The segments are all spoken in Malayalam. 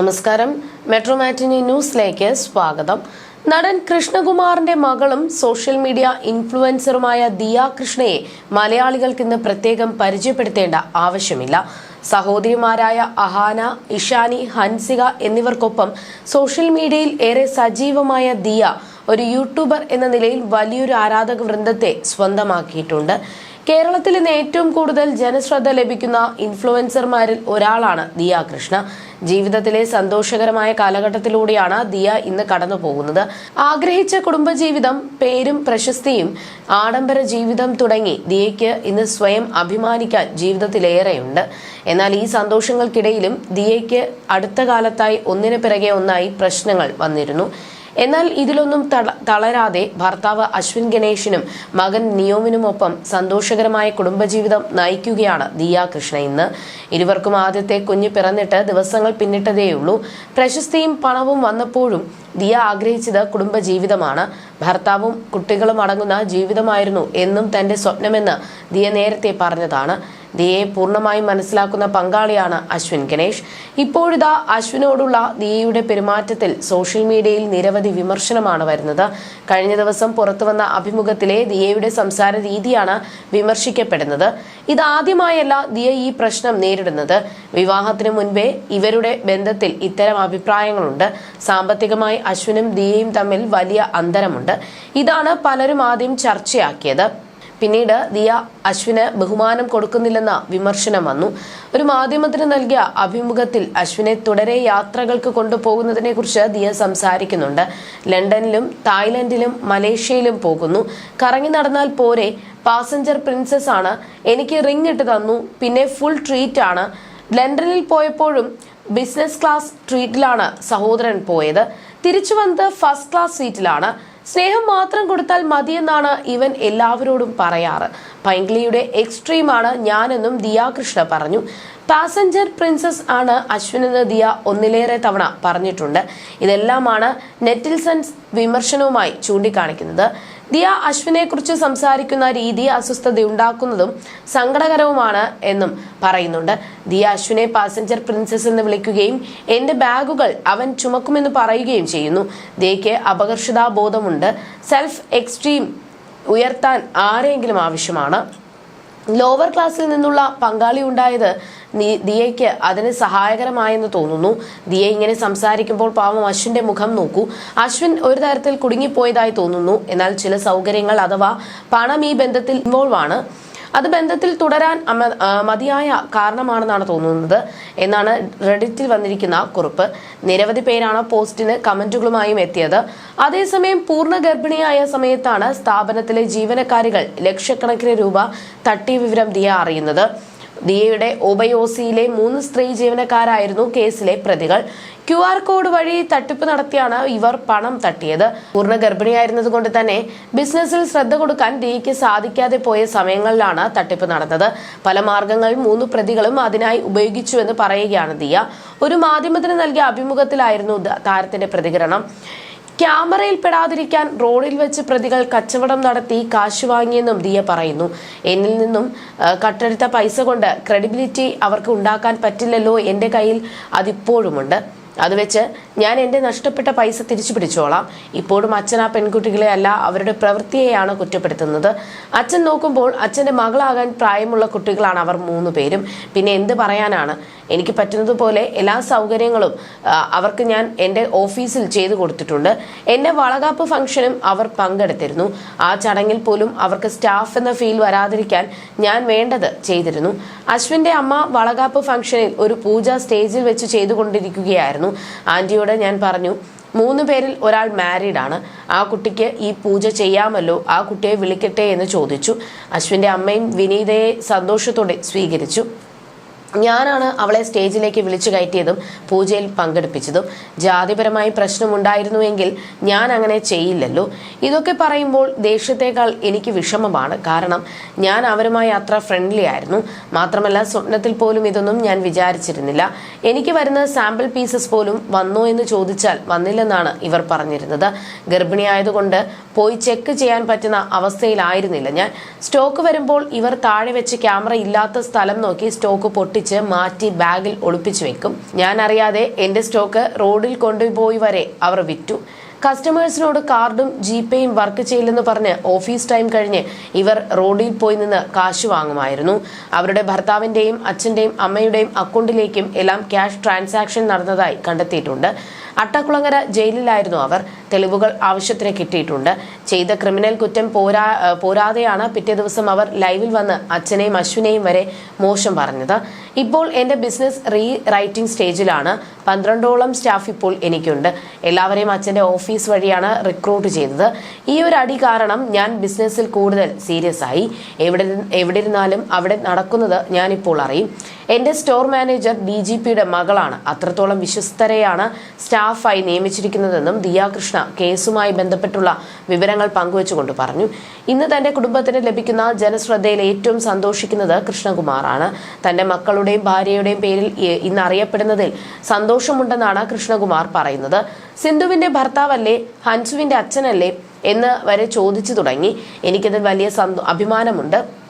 നമസ്കാരം. മെട്രോ മാറ്റിനി ന്യൂസിലേക്ക് സ്വാഗതം. നടൻ കൃഷ്ണകുമാറിന്റെ മകളും സോഷ്യൽ മീഡിയ ഇൻഫ്ലുവൻസറുമായ ദിയ കൃഷ്ണയെ മലയാളികൾക്ക് ഇന്ന് പ്രത്യേകം പരിചയപ്പെടുത്തേണ്ട ആവശ്യമില്ല. സഹോദരിമാരായ അഹാന ഇഷാനി ഹൻസിക എന്നിവർക്കൊപ്പം സോഷ്യൽ മീഡിയയിൽ ഏറെ സജീവമായ ദിയ ഒരു യൂട്യൂബർ എന്ന നിലയിൽ വലിയൊരു ആരാധക വൃന്ദത്തെ സ്വന്തമാക്കിയിട്ടുണ്ട്. കേരളത്തിൽ ഇന്ന് ഏറ്റവും കൂടുതൽ ജനശ്രദ്ധ ലഭിക്കുന്ന ഇൻഫ്ലുവൻസർമാരിൽ ഒരാളാണ് ദിയ കൃഷ്ണ. ജീവിതത്തിലെ സന്തോഷകരമായ കാലഘട്ടത്തിലൂടെയാണ് ദിയ ഇന്ന് കടന്നു പോകുന്നത് ആഗ്രഹിച്ച കുടുംബജീവിതം പേരും പ്രശസ്തിയും ആഡംബര ജീവിതം തുടങ്ങി ദിയയ്ക്ക് ഇന്ന് സ്വയം അഭിമാനിക്കാൻ ജീവിതത്തിലേറെയുണ്ട്. എന്നാൽ ഈ സന്തോഷങ്ങൾക്കിടയിലും ദിയയ്ക്ക് അടുത്ത കാലത്തായി ഒന്നിനു പിറകെ ഒന്നായി പ്രശ്നങ്ങൾ വന്നിരുന്നു. എന്നാൽ ഇതിലൊന്നും തളരാതെ ഭർത്താവ് അശ്വിൻ ഗണേഷിനും മകൻ നിയോമിനുമൊപ്പം സന്തോഷകരമായ കുടുംബജീവിതം നയിക്കുകയാണ് ദിയ കൃഷ്ണ ഇന്ന്. ഇരുവർക്കും ആദ്യത്തെ കുഞ്ഞ് പിറന്നിട്ട് ദിവസങ്ങൾ പിന്നിട്ടതേയുള്ളൂ. പ്രശസ്തിയും പണവും വന്നപ്പോഴും ദിയ ആഗ്രഹിച്ചത് കുടുംബജീവിതമാണ്. ഭർത്താവും കുട്ടികളും അടങ്ങുന്ന ജീവിതമായിരുന്നു എന്നും തന്റെ സ്വപ്നമെന്ന് ദിയ നേരത്തെ പറഞ്ഞതാണ്. ദിയയെ പൂർണമായും മനസ്സിലാക്കുന്ന പങ്കാളിയാണ് അശ്വിൻ ഗണേഷ്. ഇപ്പോഴിതാ അശ്വിനോടുള്ള ദിയയുടെ പെരുമാറ്റത്തിൽ സോഷ്യൽ മീഡിയയിൽ നിരവധി വിമർശനമാണ് വരുന്നത്. കഴിഞ്ഞ ദിവസം പുറത്തുവന്ന അഭിമുഖത്തിലെ ദിയയുടെ സംസാര രീതിയാണ് വിമർശിക്കപ്പെടുന്നത്. ഇതാദ്യമായല്ല ദിയ ഈ പ്രശ്നം നേരിടുന്നത്. വിവാഹത്തിന് മുൻപേ ഇവരുടെ ബന്ധത്തിൽ ഇത്തരം അഭിപ്രായങ്ങളുണ്ട്. സാമ്പത്തികമായി അശ്വിനും ദിയയും തമ്മിൽ വലിയ അന്തരമുണ്ട്. ഇതാണ് പലരും ആദ്യം ചർച്ചയാക്കിയത്. പിന്നീട് ദിയ അശ്വിന് ബഹുമാനം കൊടുക്കുന്നില്ലെന്ന വിമർശനം വന്നു. ഒരു മാധ്യമത്തിന് നൽകിയ അഭിമുഖത്തിൽ അശ്വിനെ തുടരെ യാത്രകൾക്ക് കൊണ്ടുപോകുന്നതിനെ കുറിച്ച് ദിയ സംസാരിക്കുന്നുണ്ട്. ലണ്ടനിലും തായ്ലൻഡിലും മലേഷ്യയിലും പോകുന്നു. കറങ്ങി നടന്നാൽ പോരെ പാസഞ്ചർ പ്രിൻസസ് ആണ്. എനിക്ക് റിംഗ് ഇട്ട് തന്നു. പിന്നെ ഫുൾ ട്രീറ്റ് ആണ്. ലണ്ടനിൽ പോയപ്പോഴും ബിസിനസ് ക്ലാസ് ട്രീറ്റിലാണ് സഹോദരൻ പോയത്. തിരിച്ചു വന്നത് ഫസ്റ്റ് ക്ലാസ് സീറ്റിലാണ് സ്നേഹം മാത്രം കൊടുത്താൽ മതിയെന്നാണ് ഇവൻ എല്ലാവരോടും പറയാറ്. പൈംഗ്ലിയുടെ എക്സ്ട്രീമാണ് ഞാനെന്നും ദിയ കൃഷ്ണ പറഞ്ഞു. പാസഞ്ചർ പ്രിൻസസ് ആണ് അശ്വിനെന്ന് ദിയ ഒന്നിലേറെ തവണ പറഞ്ഞിട്ടുണ്ട്. ഇതെല്ലാമാണ് നെറ്റിൽസൺസ് വിമർശനവുമായി ചൂണ്ടിക്കാണിക്കുന്നത്. ദിയ അശ്വിനെ കുറിച്ച് സംസാരിക്കുന്ന രീതി അസ്വസ്ഥതയുണ്ടാക്കുന്നതും സങ്കടകരവുമാണ് എന്നും പറയുന്നുണ്ട്. ദിയ അശ്വിനെ പാസഞ്ചർ പ്രിൻസസ് എന്ന് വിളിക്കുകയും എന്റെ ബാഗുകൾ അവൻ ചുമക്കുമെന്ന് പറയുകയും ചെയ്യുന്നു. ദിയയ്ക്ക് അപകർഷതാ ബോധമുണ്ട് സെൽഫ് എക്സ്ട്രീം ഉയർത്താൻ ആരെങ്കിലും ആവശ്യമാണ്. ലോവർ ക്ലാസ്സിൽ നിന്നുള്ള പങ്കാളി ഉണ്ടായത് ദിയയ്ക്ക് അതിന് സഹായകരമായെന്ന് തോന്നുന്നു. ദിയ ഇങ്ങനെ സംസാരിക്കുമ്പോൾ പാവം അശ്വിന്റെ മുഖം നോക്കൂ. അശ്വിൻ ഒരു തരത്തിൽ കുടുങ്ങിപ്പോയതായി തോന്നുന്നു. എന്നാൽ ചില സൗകര്യങ്ങൾ അഥവാ പണം ഈ ബന്ധത്തിൽ ഇൻവോൾവ് ആണ്. അത് ബന്ധത്തിൽ തുടരാൻ മതിയായ കാരണമാണെന്നാണ് തോന്നുന്നത് എന്നാണ് റെഡിറ്റിൽ വന്നിരിക്കുന്ന കുറിപ്പ്. നിരവധി പേരാണ് പോസ്റ്റിന് കമന്റുകളുമായും എത്തിയത്. അതേസമയം പൂർണ ഗർഭിണിയായ സമയത്താണ് സ്ഥാപനത്തിലെ ജീവനക്കാരികൾ ലക്ഷക്കണക്കിന് രൂപ തട്ടിയ വിവരം ദിയ അറിയുന്നത്. ദിയയുടെ ഒബയോസിയിലെ മൂന്ന് സ്ത്രീ ജീവനക്കാരായിരുന്നു കേസിലെ പ്രതികൾ. ക്യു ആർ കോഡ് വഴി തട്ടിപ്പ് നടത്തിയാണ് ഇവർ പണം തട്ടിയത്. പൂർണ ഗർഭിണിയായിരുന്നത് കൊണ്ട് തന്നെ ബിസിനസ്സിൽ ശ്രദ്ധ കൊടുക്കാൻ ദിയയ്ക്ക് സാധിക്കാതെ പോയ സമയങ്ങളിലാണ് തട്ടിപ്പ് നടന്നത്. പല മാർഗങ്ങൾ മൂന്ന് പ്രതികളും അതിനായി ഉപയോഗിച്ചുവെന്ന് പറയുകയാണ് ദിയ. ഒരു മാധ്യമത്തിന് നൽകിയ അഭിമുഖത്തിലായിരുന്നു താരത്തിന്റെ പ്രതികരണം. ക്യാമറയിൽ പെടാതിരിക്കാൻ റോഡിൽ വെച്ച് പ്രതികൾ കച്ചവടം നടത്തി കാശ് വാങ്ങിയെന്നും ദിയ പറയുന്നു. എന്നിൽ നിന്നും കട്ടെടുത്ത പൈസ കൊണ്ട് ക്രെഡിബിലിറ്റി അവർക്ക് ഉണ്ടാക്കാൻ പറ്റില്ലല്ലോ എന്റെ കയ്യിൽ അതിപ്പോഴുമുണ്ട്. അത് വെച്ച് ഞാൻ എന്റെ നഷ്ടപ്പെട്ട പൈസ തിരിച്ചു പിടിച്ചോളാം. ഇപ്പോഴും അച്ഛൻ ആ പെൺകുട്ടികളെ അല്ല അവരുടെ പ്രവൃത്തിയെയാണ് കുറ്റപ്പെടുത്തുന്നത്. അച്ഛൻ നോക്കുമ്പോൾ അച്ഛന്റെ മകളാകാൻ പ്രായമുള്ള കുട്ടികളാണ് അവർ മൂന്ന് പേരും. പിന്നെ എന്ത് പറയാനാണ്? എനിക്ക് പറ്റുന്നതുപോലെ എല്ലാ സൗകര്യങ്ങളും അവർക്ക് ഞാൻ എന്റെ ഓഫീസിൽ ചെയ്തു കൊടുത്തിട്ടുണ്ട്. എന്റെ വളകാപ്പ് ഫംഗ്ഷനും അവർ പങ്കെടുത്തിരുന്നു. ആ ചടങ്ങിൽ പോലും അവർക്ക് സ്റ്റാഫ് എന്ന ഫീൽ വരാതിരിക്കാൻ ഞാൻ വേണ്ടത് ചെയ്തിരുന്നു. അശ്വിന്റെ അമ്മ വളകാപ്പ് ഫംഗ്ഷനിൽ ഒരു പൂജ സ്റ്റേജിൽ വെച്ച് ചെയ്തുകൊണ്ടിരിക്കുകയായിരുന്നു. ആന്റിയോട് ഞാൻ പറഞ്ഞു മൂന്ന് പേരിൽ ഒരാൾ മാരീഡ് ആണ്. ആ കുട്ടിക്ക് ഈ പൂജ ചെയ്യാമല്ലോ? ആ കുട്ടിയെ വിളിക്കട്ടെ? എന്ന് ചോദിച്ചു. അശ്വിന്റെ അമ്മയും വിനീതയെ സന്തോഷത്തോടെ സ്വീകരിച്ചു. ഞാനാണ് അവളെ സ്റ്റേജിലേക്ക് വിളിച്ചു കയറ്റിയതും പൂജയിൽ പങ്കെടുപ്പിച്ചതും. ജാതിപരമായി പ്രശ്നമുണ്ടായിരുന്നുവെങ്കിൽ ഞാൻ അങ്ങനെ ചെയ്യില്ലല്ലോ. ഇതൊക്കെ പറയുമ്പോൾ ദേഷ്യത്തെക്കാൾ എനിക്ക് വിഷമമാണ്. കാരണം ഞാൻ അവരുമായി അത്ര ഫ്രണ്ട്ലി ആയിരുന്നു. മാത്രമല്ല സ്വപ്നത്തിൽ പോലും ഇതൊന്നും ഞാൻ വിചാരിച്ചിരുന്നില്ല. എനിക്ക് വരുന്ന സാമ്പിൾ പീസസ് പോലും വന്നോ എന്ന് ചോദിച്ചാൽ വന്നില്ലെന്നാണ് ഇവർ പറഞ്ഞിരുന്നത്. ഗർഭിണിയായതുകൊണ്ട് പോയി ചെക്ക് ചെയ്യാൻ പറ്റുന്ന അവസ്ഥയിലായിരുന്നില്ല ഞാൻ. സ്റ്റോക്ക് വരുമ്പോൾ ഇവർ താഴെ വെച്ച് ക്യാമറ ഇല്ലാത്ത സ്ഥലം നോക്കി സ്റ്റോക്ക് പൊട്ടിച്ച്. ഒട്ടിച്ച് മാറ്റി ബാഗിൽ ഒളിപ്പിച്ചു വെക്കും. ഞാൻ അറിയാതെ എന്റെ സ്റ്റോക്ക് റോഡിൽ കൊണ്ടുപോയി വരെ അവർ വിറ്റു. കസ്റ്റമേഴ്സിനോട് കാർഡും ജിപേയും വർക്ക് ചെയ്യില്ലെന്ന് പറഞ്ഞ് ഓഫീസ് ടൈം കഴിഞ്ഞ് ഇവർ റോഡിൽ പോയി നിന്ന് കാശ് വാങ്ങുമായിരുന്നു. അവരുടെ ഭർത്താവിന്റെയും അച്ഛന്റെയും അമ്മയുടെയും അക്കൗണ്ടിലേക്കും എല്ലാം ക്യാഷ് ട്രാൻസാക്ഷൻ നടന്നതായി കണ്ടെത്തിയിട്ടുണ്ട്. അട്ടക്കുളങ്ങര ജയിലിലായിരുന്നു അവർ. തെളിവുകൾ ആവശ്യത്തിന് കിട്ടിയിട്ടുണ്ട്. ചെയ്ത ക്രിമിനൽ കുറ്റം പോരാ പോരാതെയാണ് പിറ്റേ ദിവസം അവർ ലൈവിൽ വന്ന് അച്ഛനെയും അശ്വിനെയും വരെ മോശം പറഞ്ഞത്. ഇപ്പോൾ എന്റെ ബിസിനസ് റീ റൈറ്റിംഗ് സ്റ്റേജിലാണ്. പന്ത്രണ്ടോളം സ്റ്റാഫ് ഇപ്പോൾ എനിക്കുണ്ട്. എല്ലാവരെയും അച്ഛന്റെ ഓഫീസ് വഴിയാണ് റിക്രൂട്ട് ചെയ്തത്. ഈ ഒരു അടി കാരണം ഞാൻ ബിസിനസ്സിൽ കൂടുതൽ സീരിയസ് ആയി. എവിടെ എവിടെ ഇരുന്നാലും അവിടെ നടക്കുന്നത് ഞാനിപ്പോൾ അറിയും. എന്റെ സ്റ്റോർ മാനേജർ ഡി ജി പിയുടെ മകളാണ്. അത്രത്തോളം വിശ്വസ്തരെയാണ് സ്റ്റാഫായി നിയമിച്ചിരിക്കുന്നതെന്നും ദിയാകൃഷ്ണ കേസുമായി ബന്ധപ്പെട്ടുള്ള വിവരങ്ങൾ പങ്കുവച്ചുകൊണ്ട് പറഞ്ഞു. ഇന്ന് തന്റെ കുടുംബത്തിന് ലഭിക്കുന്ന ജനശ്രദ്ധയിൽ ഏറ്റവും സന്തോഷിക്കുന്നത് കൃഷ്ണകുമാറാണ്. തന്റെ മക്കളുടെയും ഭാര്യയുടെയും പേരിൽ ഇന്ന് അറിയപ്പെടുന്നതിൽ സന്തോഷമുണ്ടെന്നാണ് കൃഷ്ണകുമാർ പറയുന്നത്. സിന്ധുവിന്റെ ഭർത്താവല്ലേ ഹൻസുവിന്റെ അച്ഛനല്ലേ എന്ന് വരെ ചോദിച്ചു തുടങ്ങി. എനിക്കതിൽ വലിയ അഭിമാനമുണ്ട്.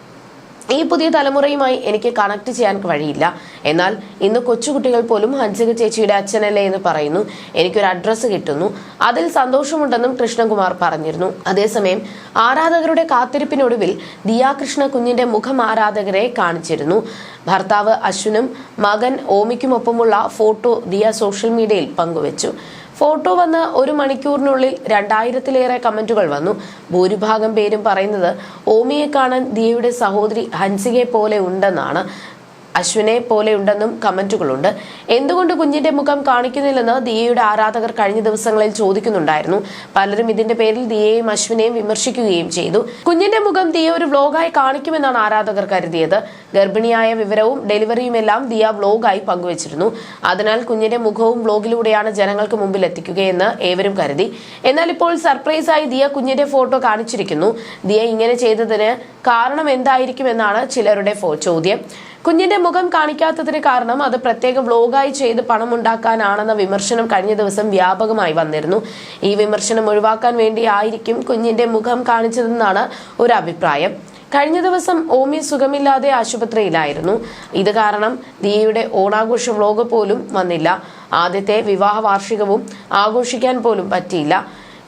ഈ പുതിയ തലമുറയുമായി എനിക്ക് കണക്ട് ചെയ്യാൻ വഴിയില്ല. എന്നാൽ ഇന്ന് കൊച്ചുകുട്ടികൾ പോലും ഹൻസിക ചേച്ചിയുടെ അച്ഛനല്ലേ എന്ന് പറയുന്നു. എനിക്കൊരു അഡ്രസ്സ് കിട്ടുന്നു. അതിൽ സന്തോഷമുണ്ടെന്നും കൃഷ്ണകുമാർ പറഞ്ഞിരുന്നു. അതേസമയം ആരാധകരുടെ കാത്തിരിപ്പിനൊടുവിൽ ദിയാകൃഷ്ണ കുഞ്ഞിന്റെ മുഖം ആരാധകരെ കാണിച്ചിരുന്നു. ഭർത്താവ് അശ്വിനും മകൻ ഓമിക്കുമൊപ്പമുള്ള ഫോട്ടോ ദിയ സോഷ്യൽ മീഡിയയിൽ പങ്കുവച്ചു. ഫോട്ടോ വന്ന് ഒരു മണിക്കൂറിനുള്ളിൽ രണ്ടായിരത്തിലേറെ കമന്റുകൾ വന്നു. ഭൂരിഭാഗം പേരും പറയുന്നത് ഓമിയെ കാണാൻ ദിയയുടെ സഹോദരി ഹൻസികയെ പോലെ ഉണ്ടെന്നാണ്. അശ്വിനെ പോലെ ഉണ്ടെന്നും കമന്റുകളുണ്ട്. എന്തുകൊണ്ട് കുഞ്ഞിന്റെ മുഖം കാണിക്കുന്നില്ലെന്ന് ദിയയുടെ ആരാധകർ കഴിഞ്ഞ ദിവസങ്ങളിൽ ചോദിക്കുന്നുണ്ടായിരുന്നു. പലരും ഇതിന്റെ പേരിൽ ദിയയും അശ്വിനെയും വിമർശിക്കുകയും ചെയ്തു. കുഞ്ഞിന്റെ മുഖം ദിയ ഒരു വ്ലോഗായി കാണിക്കുമെന്നാണ് ആരാധകർ കരുതിയത്. ഗർഭിണിയായ വിവരവും ഡെലിവറിയുമെല്ലാം ദിയ വ്ലോഗായി പങ്കുവച്ചിരുന്നു. അതിനാൽ കുഞ്ഞിന്റെ മുഖവും വ്ലോഗിലൂടെയാണ് ജനങ്ങൾക്ക് മുമ്പിൽ എത്തിക്കുകയെന്ന് ഏവരും കരുതി. എന്നാൽ ഇപ്പോൾ സർപ്രൈസായി ദിയ കുഞ്ഞിന്റെ ഫോട്ടോ കാണിച്ചിരിക്കുന്നു. ദിയ ഇങ്ങനെ ചെയ്തതിന് കാരണം എന്തായിരിക്കുമെന്നാണ് ചിലരുടെ ചോദ്യം. കുഞ്ഞിന്റെ മുഖം കാണിക്കാത്തതിന് കാരണം അത് പ്രത്യേക വ്ലോഗായി ചെയ്ത് പണം ഉണ്ടാക്കാനാണെന്ന വിമർശനം കഴിഞ്ഞ ദിവസം വ്യാപകമായി വന്നിരുന്നു. ഈ വിമർശനം ഒഴിവാക്കാൻ വേണ്ടി ആയിരിക്കും കുഞ്ഞിന്റെ മുഖം കാണിച്ചതെന്നാണ് ഒരു അഭിപ്രായം. കഴിഞ്ഞ ദിവസം ഓമി സുഖമില്ലാതെ ആശുപത്രിയിലായിരുന്നു. ഇത് കാരണം ദിയയുടെ ഓണാഘോഷ വ്ലോഗ് പോലും വന്നില്ല. ആദ്യത്തെ വിവാഹ വാർഷികവും ആഘോഷിക്കാൻ പോലും പറ്റിയില്ല.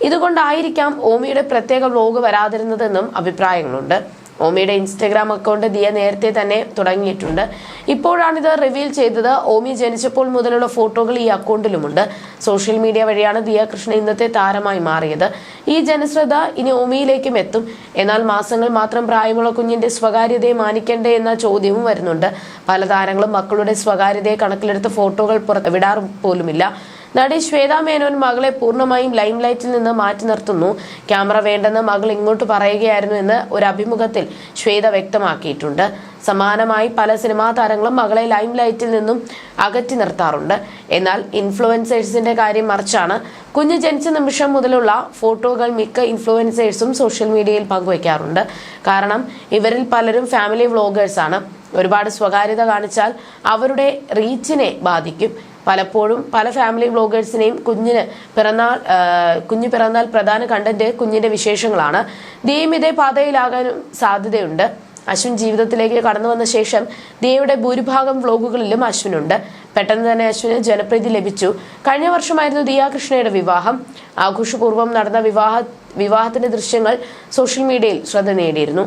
ഇതുകൊണ്ടായിരിക്കാം ഓമിയുടെ പ്രത്യേക വ്ലോഗ് വരാതിരുന്നതെന്നും അഭിപ്രായങ്ങളുണ്ട്. ഓമിയുടെ ഇൻസ്റ്റഗ്രാം അക്കൗണ്ട് ദിയ നേരത്തെ തന്നെ തുടങ്ങിയിട്ടുണ്ട്. ഇപ്പോഴാണിത് റിവീൽ ചെയ്തത്. ഓമി ജനിച്ചപ്പോൾ മുതലുള്ള ഫോട്ടോകൾ ഈ അക്കൗണ്ടിലുമുണ്ട്. സോഷ്യൽ മീഡിയ വഴിയാണ് ദിയ കൃഷ്ണ ഇന്നത്തെ താരമായി മാറിയത്. ഈ ജനശ്രദ്ധ ഇനി ഓമിയിലേക്കും എത്തും. എന്നാൽ മാസങ്ങൾ മാത്രം പ്രായമുള്ള കുഞ്ഞിന്റെ സ്വകാര്യതയെ മാനിക്കണ്ടേ എന്ന ചോദ്യവും വരുന്നുണ്ട്. പല താരങ്ങളും മക്കളുടെ സ്വകാര്യതയെ കണക്കിലെടുത്ത് ഫോട്ടോകൾ പുറത്ത് വിടാറും പോലുമില്ല. നടി ശ്വേത മേനോൻ മകളെ പൂർണമായും ലൈം ലൈറ്റിൽ നിന്ന് മാറ്റി നിർത്തുന്നു. ക്യാമറ വേണ്ടെന്ന് മകൾ ഇങ്ങോട്ട് പറയുകയായിരുന്നു എന്ന് ഒരു അഭിമുഖത്തിൽ ശ്വേത വ്യക്തമാക്കിയിട്ടുണ്ട്. സമാനമായി പല സിനിമാ താരങ്ങളും മകളെ ലൈം ലൈറ്റിൽ നിന്നും അകറ്റി നിർത്താറുണ്ട്. എന്നാൽ ഇൻഫ്ലുവൻസേഴ്സിന്റെ കാര്യം മറിച്ചാണ്. കുഞ്ഞ് ജനിച്ച നിമിഷം മുതലുള്ള ഫോട്ടോകൾ മിക്ക ഇൻഫ്ലുവൻസേഴ്സും സോഷ്യൽ മീഡിയയിൽ പങ്കുവയ്ക്കാറുണ്ട്. കാരണം ഇവരിൽ പലരും ഫാമിലി വ്ളോഗേഴ്സാണ്. ഒരുപാട് സ്വകാര്യത കാണിച്ചാൽ അവരുടെ റീച്ചിനെ ബാധിക്കും. പലപ്പോഴും പല ഫാമിലി വ്ളോഗേഴ്സിനെയും കുഞ്ഞിന് പിറന്നാൾ കുഞ്ഞു പിറന്നാൾ പ്രധാന കണ്ടന്റ് കുഞ്ഞിന്റെ വിശേഷങ്ങളാണ്. ദിയയും ഇതേ പാതയിലാകാനും സാധ്യതയുണ്ട്. അശ്വിൻ ജീവിതത്തിലേക്ക് കടന്നു വന്ന ശേഷം ദിയയുടെ ഭൂരിഭാഗം വ്ളോഗുകളിലും അശ്വിനുണ്ട്. പെട്ടെന്ന് തന്നെ അശ്വിന് ജനപ്രീതി ലഭിച്ചു. കഴിഞ്ഞ വർഷമായിരുന്നു ദിയ കൃഷ്ണയുടെ വിവാഹം. ആഘോഷപൂർവം നടന്ന വിവാഹ വിവാഹത്തിന്റെ ദൃശ്യങ്ങൾ സോഷ്യൽ മീഡിയയിൽ ശ്രദ്ധ നേടിയിരുന്നു.